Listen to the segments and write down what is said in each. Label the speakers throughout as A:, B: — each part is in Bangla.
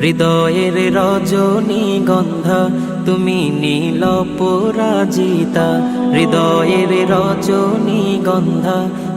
A: হৃদয়ের রজনী গন্ধা তুমি নীল পরাজিতা। হৃদয়ের রজনী গন্ধা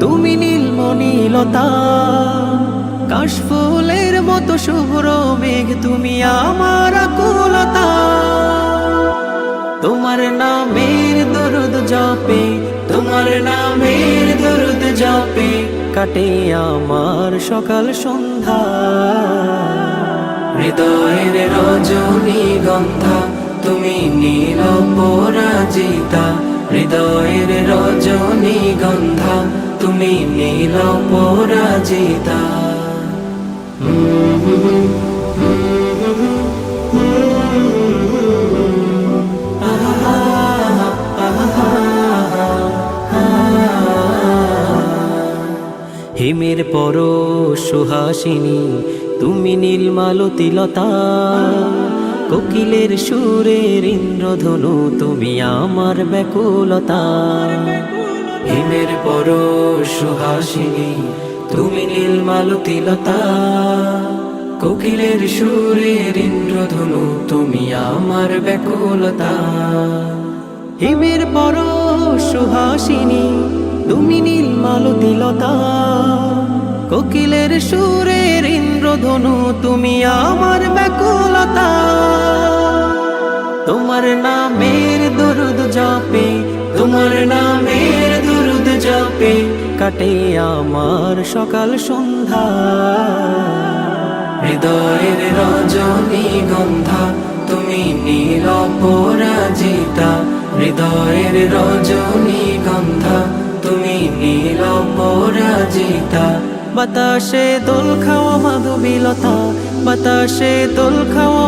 A: তুমি নীলমণিলতা। কাশফুলের মতো শুভ্র মেঘ, তুমি আমার আকুলতা। তোমার নামের দরুদ জপে, তোমার নামের দরুদ জপে, কাটে আমার সকাল সন্ধ্যা। হৃদয়ের রজনী গন্ধা, তুমি নীল পরাজিতা হৃদয়ের রজনী গন্ধা তুমি নীল পরাজিতা। হিমের পর সুহাসিনী তুমি নীলমালতিলতা কোকিলের সুরের ইন্দ্রধনু তুমি আমার ব্যাকুলতা। হিমের পর সুহাসিনী, তুমি নীলমালতিলতা কোকিলের সুরের ইন্দ্রধনু, তুমি আমার ব্যাকুলতা। হিমের পর সুহাসিনী, তুমি নীল মালতিলতা। কোকিলের সুরের ইন্দ্রধনু, তুমি আমার ব্যাকুলতা। তোমার নামের দরুদ জপে, তোমার জপে কাটে আমার সকাল সন্ধ্যা। হৃদয়ের রজনী গন্ধা, তুমি নীল পরাজিতা। হৃদয়ের রজনী গন্ধা, তুমি নীল পরাজিতা। বাতাসে দোল খাওয়া মাধুবিলতা, বাতাসে দোল খাওয়া